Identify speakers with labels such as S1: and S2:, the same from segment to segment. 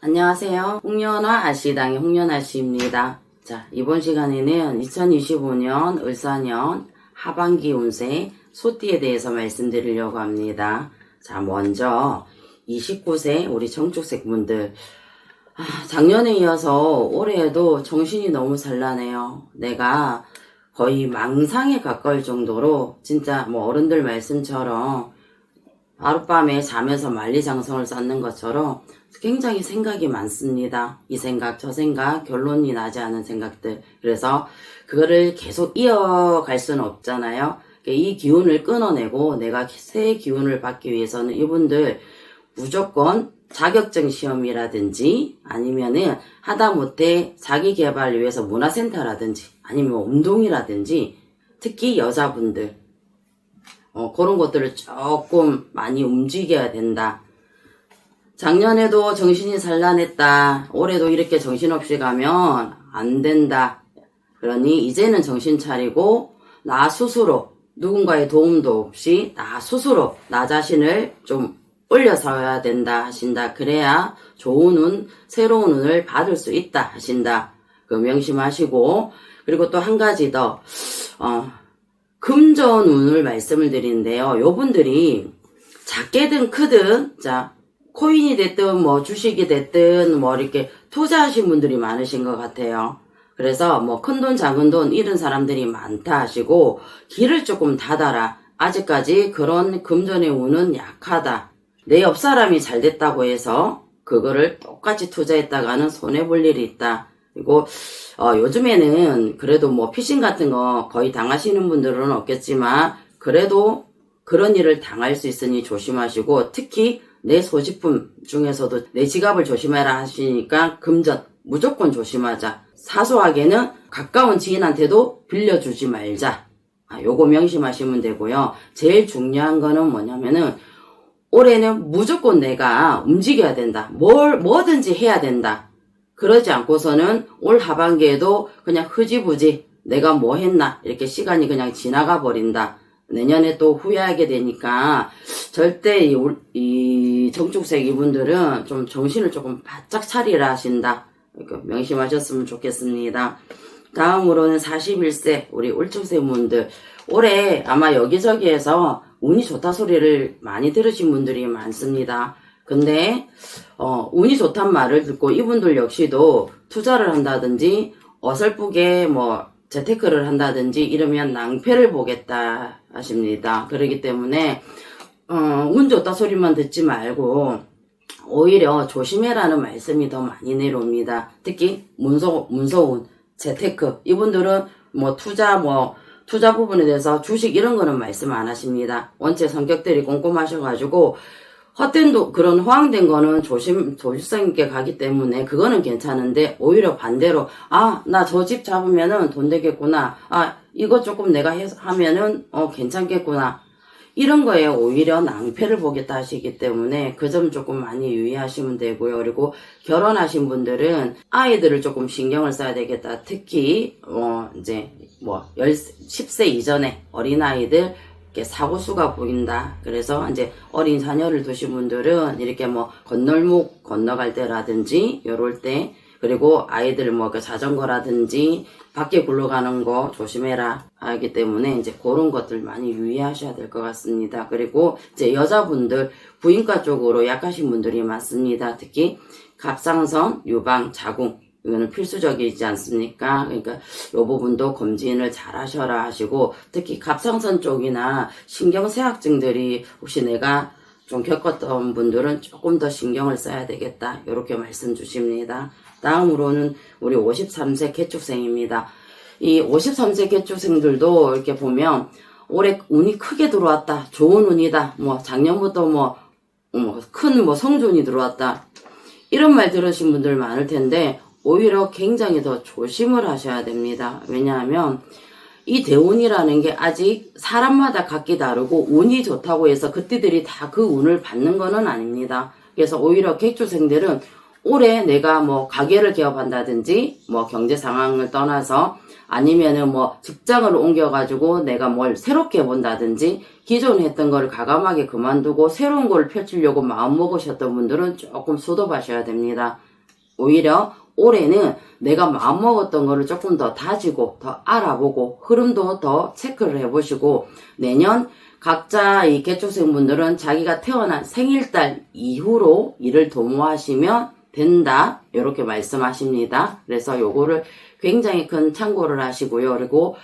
S1: 안녕하세요. 홍연아 아씨당의 홍연아 씨입니다. 자, 이번 시간에는 2025년 을사년 하반기 운세 소띠에 대해서 말씀드리려고 합니다. 자, 먼저 29세 우리 정축색 분들 아, 작년에 이어서 올해에도 정신이 너무 산란해요. 내가 거의 망상에 가까울 정도로 진짜 뭐 어른들 말씀처럼 하룻밤에 자면서 만리장성을 쌓는 것처럼 굉장히 생각이 많습니다. 이 생각, 저 생각, 결론이 나지 않은 생각들. 그래서 그거를 계속 이어갈 수는 없잖아요. 이 기운을 끊어내고 내가 새 기운을 받기 위해서는 이분들 무조건 자격증 시험이라든지 아니면은 하다못해 자기 개발을 위해서 문화센터라든지 아니면 운동이라든지 특히 여자분들 어, 그런 것들을 조금 많이 움직여야 된다. 작년에도 정신이 산란했다. 올해도 이렇게 정신없이 가면 안 된다. 그러니 이제는 정신 차리고 나 스스로 누군가의 도움도 없이 나 스스로 나 자신을 좀 올려서야 된다 하신다. 그래야 좋은 운, 새로운 운을 받을 수 있다 하신다. 그 명심하시고 그리고 또 한 가지 더 어, 금전 운을 말씀을 드리는데요. 요분들이 작게든 크든 자 코인이 됐든 뭐 주식이 됐든 뭐 이렇게 투자하신 분들이 많으신 것 같아요. 그래서 뭐 큰 돈 작은 돈 잃은 사람들이 많다 하시고 길을 조금 닫아라. 아직까지 그런 금전의 운은 약하다. 내 옆 사람이 잘 됐다고 해서 그거를 똑같이 투자했다가는 손해 볼 일이 있다. 그리고 어, 요즘에는 그래도 뭐 피싱 같은 거 거의 당하시는 분들은 없겠지만 그래도 그런 일을 당할 수 있으니 조심하시고 특히 내 소지품 중에서도 내 지갑을 조심해라 하시니까 금전 무조건 조심하자. 사소하게는 가까운 지인한테도 빌려주지 말자. 아, 요거 명심하시면 되고요. 제일 중요한 거는 뭐냐면은 올해는 무조건 내가 움직여야 된다. 뭘, 뭐든지 해야 된다. 그러지 않고서는 올 하반기에도 그냥 흐지부지 내가 뭐 했나 이렇게 시간이 그냥 지나가 버린다. 내년에 또 후회하게 되니까 절대 이, 올- 이 정축색 이분들은 좀 정신을 조금 바짝 차리라 하신다. 명심하셨으면 좋겠습니다. 다음으로는 41세 우리 울축색 분들 올해 아마 여기저기에서 운이 좋다 소리를 많이 들으신 분들이 많습니다. 근데 어, 운이 좋단 말을 듣고 이분들 역시도 투자를 한다든지 어설프게 뭐 재테크를 한다든지 이러면 낭패를 보겠다 하십니다. 그렇기 때문에 어, 운 좋다 소리만 듣지 말고 오히려 조심해라는 말씀이 더 많이 내려옵니다. 특히 문서 문서운 재테크 이분들은 뭐 투자 뭐 투자 부분에 대해서 주식 이런 거는 말씀 안 하십니다. 원체 성격들이 꼼꼼하셔가지고 헛된 도, 그런 호황된 거는 조심, 조심성 있게 가기 때문에 그거는 괜찮은데 오히려 반대로 아, 나 저 집 잡으면은 돈 되겠구나. 아, 이거 조금 내가 해, 하면은 어, 괜찮겠구나. 이런 거에 오히려 낭패를 보겠다 하시기 때문에 그 점 조금 많이 유의하시면 되고요. 그리고 결혼하신 분들은 아이들을 조금 신경을 써야 되겠다. 특히, 어, 이제, 뭐, 10세 이전에 어린아이들, 사고수가 보인다. 그래서 이제 어린 자녀를 두신 분들은 이렇게 뭐 건널목 건너갈 때라든지 요럴 때 그리고 아이들 뭐 그 자전거라든지 밖에 굴러가는 거 조심해라 하기 때문에 이제 그런 것들 많이 유의하셔야 될 것 같습니다. 그리고 이제 여자분들 부인과 쪽으로 약하신 분들이 많습니다. 특히 갑상선, 유방, 자궁 이거는 필수적이지 않습니까? 그러니까 이 부분도 검진을 잘 하셔라 하시고 특히 갑상선 쪽이나 신경쇠약증들이 혹시 내가 좀 겪었던 분들은 조금 더 신경을 써야 되겠다. 이렇게 말씀 주십니다. 다음으로는 우리 53세 개축생입니다. 이 53세 개축생들도 이렇게 보면 올해 운이 크게 들어왔다. 좋은 운이다. 뭐 작년부터 뭐 큰뭐 성존이 들어왔다. 이런 말 들으신 분들 많을 텐데 오히려 굉장히 더 조심을 하셔야 됩니다. 왜냐하면 이 대운이라는 게 아직 사람마다 각기 다르고 운이 좋다고 해서 그때들이 다 그 운을 받는 거는 아닙니다. 그래서 오히려 객주생들은 올해 내가 뭐 가게를 개업한다든지 뭐 경제 상황을 떠나서 아니면은 뭐 직장을 옮겨가지고 내가 뭘 새롭게 해본다든지 기존에 했던 거를 가감하게 그만두고 새로운 걸 펼치려고 마음 먹으셨던 분들은 조금 수도하셔야 됩니다. 오히려 올해는 내가 마음먹었던 거를 조금 더 다지고 더 알아보고 흐름도 더 체크를 해보시고 내년 각자 이 개축생분들은 자기가 태어난 생일달 이후로 일을 도모하시면 된다 이렇게 말씀하십니다. 그래서 요거를 굉장히 큰 참고를 하시고요. 그리고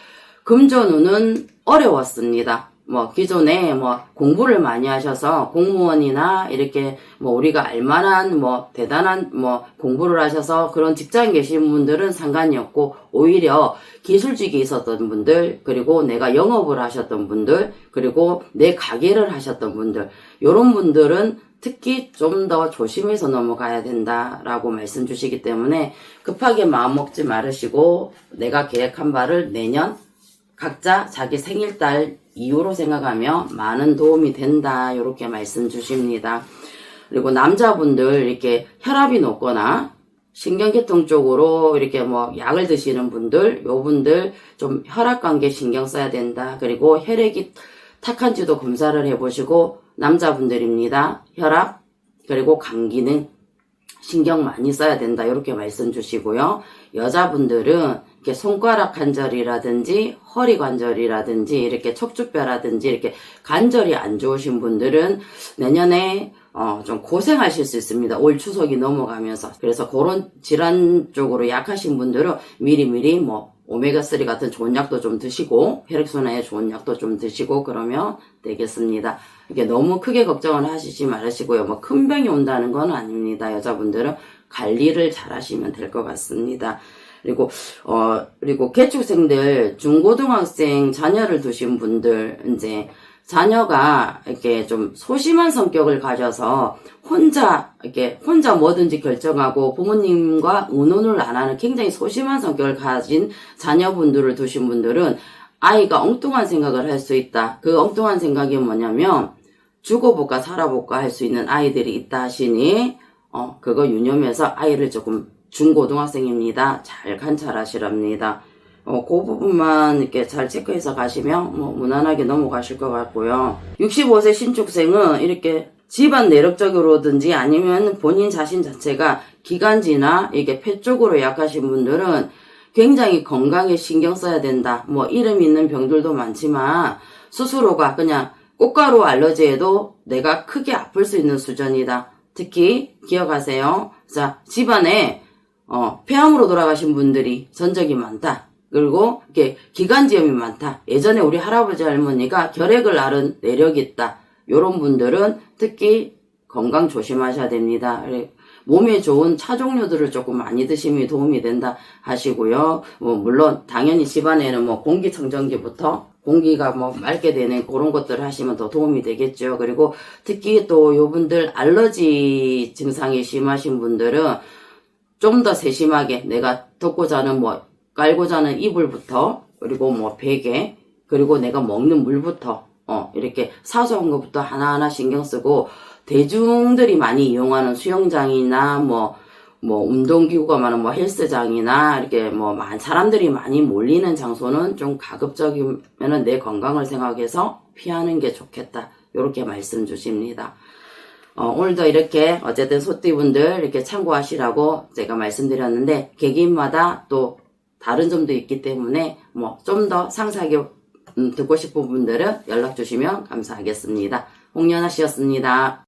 S1: 금전운은 어려웠습니다. 뭐 기존에 뭐 공부를 많이 하셔서 공무원이나 이렇게 뭐 우리가 알만한 뭐 대단한 뭐 공부를 하셔서 그런 직장에 계신 분들은 상관이 없고 오히려 기술직이 있었던 분들 그리고 내가 영업을 하셨던 분들 그리고 내 가게를 하셨던 분들 이런 분들은 특히 좀 더 조심해서 넘어가야 된다라고 말씀 주시기 때문에 급하게 마음 먹지 말으시고 내가 계획한 바를 내년 각자 자기 생일달 이후로 생각하며 많은 도움이 된다. 이렇게 말씀 주십니다. 그리고 남자분들 이렇게 혈압이 높거나 신경계통 쪽으로 이렇게 뭐 약을 드시는 분들, 요 분들 좀 혈압 관계 신경 써야 된다. 그리고 혈액이 탁한지도 검사를 해보시고 남자분들입니다. 혈압 그리고 간 기능 신경 많이 써야 된다. 이렇게 말씀 주시고요. 여자분들은 이렇게 손가락 관절이라든지 허리 관절이라든지 이렇게 척추뼈라든지 이렇게 관절이 안 좋으신 분들은 내년에 어, 좀 고생하실 수 있습니다. 올 추석이 넘어가면서. 그래서 그런 질환 쪽으로 약하신 분들은 미리미리 뭐 오메가3 같은 좋은 약도 좀 드시고 혈액순환에 좋은 약도 좀 드시고 그러면 되겠습니다. 이게 너무 크게 걱정을 하시지 말으시고요. 뭐 큰 병이 온다는 건 아닙니다. 여자분들은 관리를 잘 하시면 될 것 같습니다. 그리고 어 그리고 개축생들 중고등학생 자녀를 두신 분들 이제 자녀가 이렇게 좀 소심한 성격을 가져서 혼자 이렇게 혼자 뭐든지 결정하고 부모님과 의논을 안 하는 굉장히 소심한 성격을 가진 자녀분들을 두신 분들은 아이가 엉뚱한 생각을 할 수 있다. 그 엉뚱한 생각이 뭐냐면 죽어볼까 살아볼까 할 수 있는 아이들이 있다 하시니 어 그거 유념해서 아이를 조금 중고등학생입니다. 잘 관찰하시랍니다. 어, 그 부분만 이렇게 잘 체크해서 가시면 뭐 무난하게 넘어가실 것 같고요. 65세 신축생은 이렇게 집안 내력적으로든지 아니면 본인 자신 자체가 기관지나 이게 폐 쪽으로 약하신 분들은 굉장히 건강에 신경 써야 된다. 뭐 이름 있는 병들도 많지만 스스로가 그냥 꽃가루 알러지에도 내가 크게 아플 수 있는 수준이다. 특히 기억하세요. 자, 집안에 어, 폐암으로 돌아가신 분들이 전적이 많다. 그리고 이렇게 기관지염이 많다. 예전에 우리 할아버지 할머니가 결핵을 앓은 내력이 있다. 요런 분들은 특히 건강 조심하셔야 됩니다. 몸에 좋은 차 종류들을 조금 많이 드시면 도움이 된다 하시고요. 뭐 물론 당연히 집안에는 뭐 공기청정기부터 공기가 뭐 맑게 되는 그런 것들을 하시면 더 도움이 되겠죠. 그리고 특히 또 요분들 알러지 증상이 심하신 분들은 좀 더 세심하게 내가 덮고 자는 뭐 깔고 자는 이불부터 그리고 뭐 베개 그리고 내가 먹는 물부터 어 이렇게 사소한 것부터 하나하나 신경 쓰고 대중들이 많이 이용하는 수영장이나 뭐뭐 운동기구가 많은 뭐 헬스장이나 이렇게 뭐 사람들이 많이 몰리는 장소는 좀 가급적이면은 내 건강을 생각해서 피하는 게 좋겠다 이렇게 말씀 주십니다. 어, 오늘도 이렇게 어쨌든 소띠분들 이렇게 참고하시라고 제가 말씀드렸는데 개개인마다 또 다른 점도 있기 때문에 뭐 좀 더 상세하게 음, 듣고 싶은 분들은 연락 주시면 감사하겠습니다. 홍연아 씨였습니다.